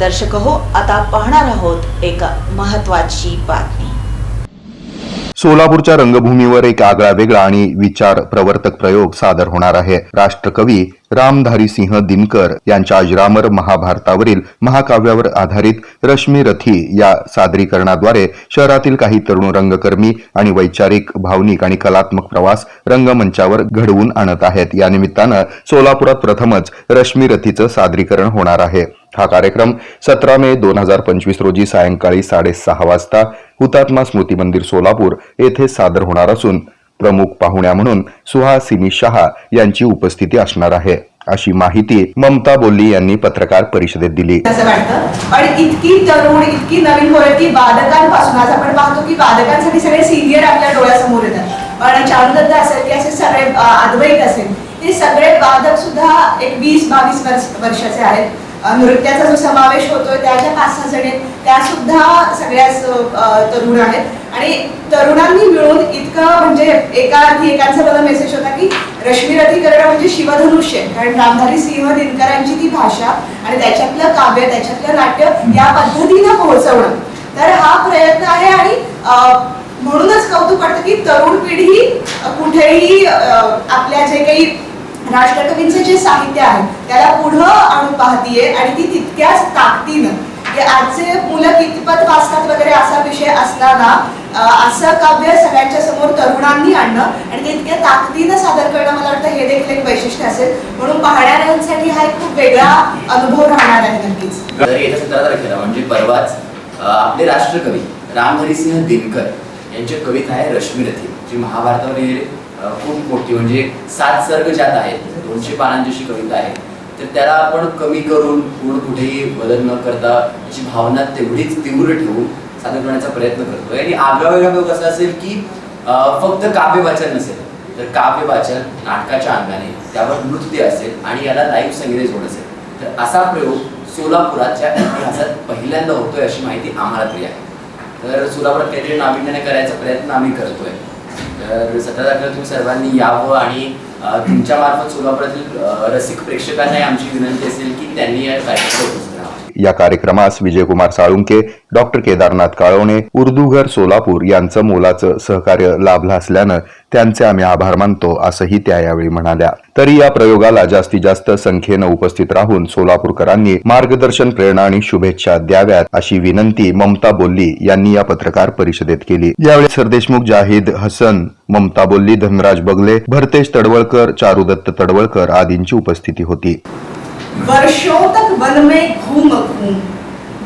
दर्शक हो आता पाहणार आहोत एक महत्वाची बातमी. सोलापूरच्या रंगभूमीवर एक आगळा वेगळा आणि विचार प्रवर्तक प्रयोग सादर होणार आहे. राष्ट्रकवी रामधारी सिंह दिनकर यांच्या अजरामर महाभारतावरील महाकाव्यावर आधारित रश्मी रथी या सादरीकरणाद्वारे शहरातील काही तरुण रंगकर्मी आणि वैचारिक भावनिक आणि कलात्मक प्रवास रंगमंचावर घडवून आणत आहेत. या निमित्तानं सोलापुरात प्रथमच रश्मी रथीचं सादरीकरण होणार आहे. हा कार्यक्रम सतरा मे दोन हजार पंचवीस रोजी सायंकाळी साडेसहा वाजता हुतात्मा स्मृती मंदिर सोलापूर येथे सादर होणार असून प्रमुख पाहुण्या म्हणून सुहासिनी शहा यांची उपस्थिती असणार आहे. अशी माहिती ममता बोल्ली यांनी पत्रकार परिषदेत दिली. असं वाटतं. पण इतकी तरुण इतकी नवीन पोरं की बालकांपासून आज आपण पाहतो की बालकांसाठी सगळे सिनियर आपल्या डोळ्यासमोर येतात. पण चारुदत्त असेल की असे सगळे अद्वैत असेल ते सगळे बालक सुद्धा एक वीस बावीस वर्ष वर्षाचे आहेत. नृत्याचा जो समावेश होतोय त्याच्या पाच सहा जणी त्या सुद्धा सगळ्याच तरुण आहेत. आणि तरुणांनी मिळून इतकं म्हणजे एका अर्थी एकांचा मला मेसेज होता की रश्मी रथी करणं म्हणजे शिवधनुष्य कारण रामधारी सिंह दिनकरांची ती भाषा आणि त्याच्यातलं काव्य त्याच्यातलं नाट्य या पद्धतीनं पोहोचवणं. तर हा प्रयत्न आहे आणि अं, म्हणूनच कौतुक वाटतं की तरुण पिढी कुठेही अं, आपल्या जे काही राष्ट्रकवींचं जे साहित्य आहे त्याला पुढं आणून पाहतीये आणि ती तितक्याच ताकदीनं. की आजचे मुलं कितपत वाचतात वगैरे असा विषय असताना असं काव्य सगळ्यांच्या समोर तरुणांनी आणणं आणि ते इतक्या ताकदीनं सादर करणं मला वाटतं हे देखील एक वैशिष्ट्य असेल. म्हणून पाहणाऱ्यांसाठी हा एक खूप वेगळा अनुभव राहणार आहे नक्कीच. येत्या सतरा तारखेला म्हणजे परवाच आपले राष्ट्रकवी रामहरी सिंह दिनकर यांची कविता आहे रश्मीरथी जी महाभारतावर अ, खूप मोठी म्हणजे सात सर्ग ज्यात आहेत दोनशे पानांची अशी कविता आहे तर त्याला आपण कमी करून पूर्ण कुठेही बदल न करता त्याची भावना तेवढीच तीव्र ठेवून सादर करण्याचा प्रयत्न करतोय. आणि आगळा वेगळा असा असेल की फक्त काव्य वाचन नसेल तर काव्य वाचन नाटकाच्या अंगाने त्यावर नृत्य असेल आणि याला लाईव्ह संगीत जोड असेल. तर असा प्रयोग सोलापुराच्या इतिहासात पहिल्यांदा होतोय अशी माहिती आम्हाला तरी आहे. तर सोलापुरात काहीतरी नाविन्याने करायचा प्रयत्न आम्ही करतोय. तर सतरा तारखेला तुम्ही सर्वांनी यावं आणि तुमच्या मार्फत सोलापुरातील रसिक प्रेक्षकांनाही आमची विनंती असेल की त्यांनी या कार्यक्रमात या कार्यक्रमास विजयकुमार साळुंके डॉक्टर केदारनाथ काळवणे उर्दूघर सोलापूर यांचं मोलाचं सहकार्य लाभलं असल्यानं त्यांचे आम्ही आभार मानतो असंही त्या यावेळी म्हणाल्या. तरी या प्रयोगाला जास्तीत जास्त संख्येनं उपस्थित राहून सोलापूरकरांनी मार्गदर्शन प्रेरणा आणि शुभेच्छा द्याव्यात अशी विनंती ममता बोल्ली यांनी या पत्रकार परिषदेत केली. यावेळी सरदेशमुख जाहीद हसन ममता बोल्ली धनराज बगले भरतेश तडवळकर चारुदत्त तडवळकर आदींची उपस्थिती होती. वर्षों तक वन में घूम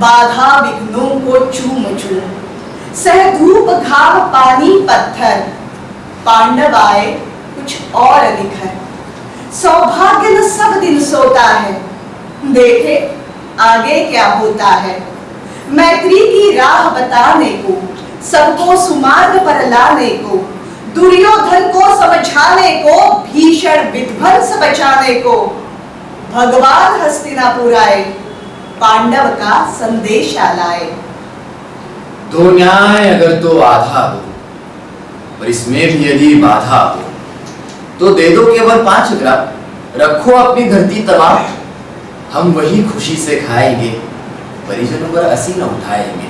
बाधा विघ्नों को चूम चूम सह धूप घाव पानी पत्थर। पांडव आए कुछ और लिखर सौभाग्य न सब दिन सोता है। देखे आगे क्या होता है। मैत्री की राह बताने को, सबको सुमार्ग पर लाने को, दुर्योधन को समझाने को, भीषण विध्वंस बचाने को। भगवान हस्तिनापुर आए। पांडव का संदेशा लाए तो न्याय अगर तो आधा हो पर इसमें भी यदि बाधा हो तो दे दो केवल पाँच ग्राम। रखो अपनी धरती तमाम हम वही खुशी से खाएँगे परिजनों पर असी न उठाएँगे।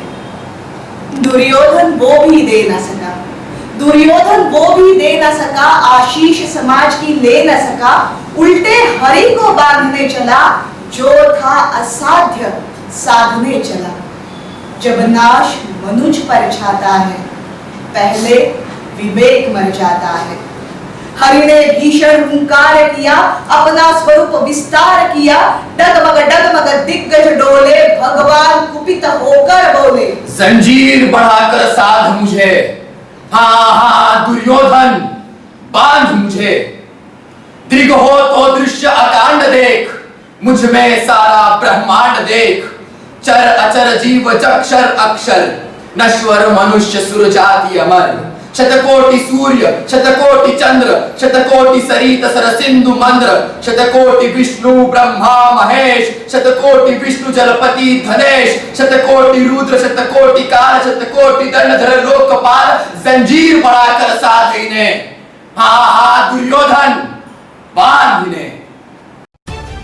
दुर्योधन वो भी दे न सका। दुर्योधन वो भी दे न सका आशीष समाज की ले न सका। उल्टे हरि को बांधने चला जो था असाध्य साधने चला। जब नाश मनुज पर छाता है, पहले विवेक मर जाता है। हरि ने भीषण हुंकार किया, अपना स्वरूप विस्तार किया। डगमग डगमग, दिग्गज डोले, भगवान कुपित होकर बोले, जंजीर बढ़ाकर साध मुझे। हा हा, दुर्योधन, बाँध मुझे। दृग हो तो दृश्य अकांड देख। मुझमें सारा ब्रह्मांड देख। चर अचर जीव चक्षर अक्षर। नश्वर मनुष्य सुर जाति अमर। शतकोटि सूर्य, शतकोटि चंद्र, शतकोटि सरित सर सिंधु मंद्र, शतकोटि विष्णु ब्रह्मा महेश, शतकोटि विष्णु जलपति धनेश, शतकोटि रुद्र, शतकोटि काल, शतकोटि दंडधर लोकपाल, जंजीर बढ़ाकर साध इन्हें। हा हा दुर्योधन, बाँध इन्हें।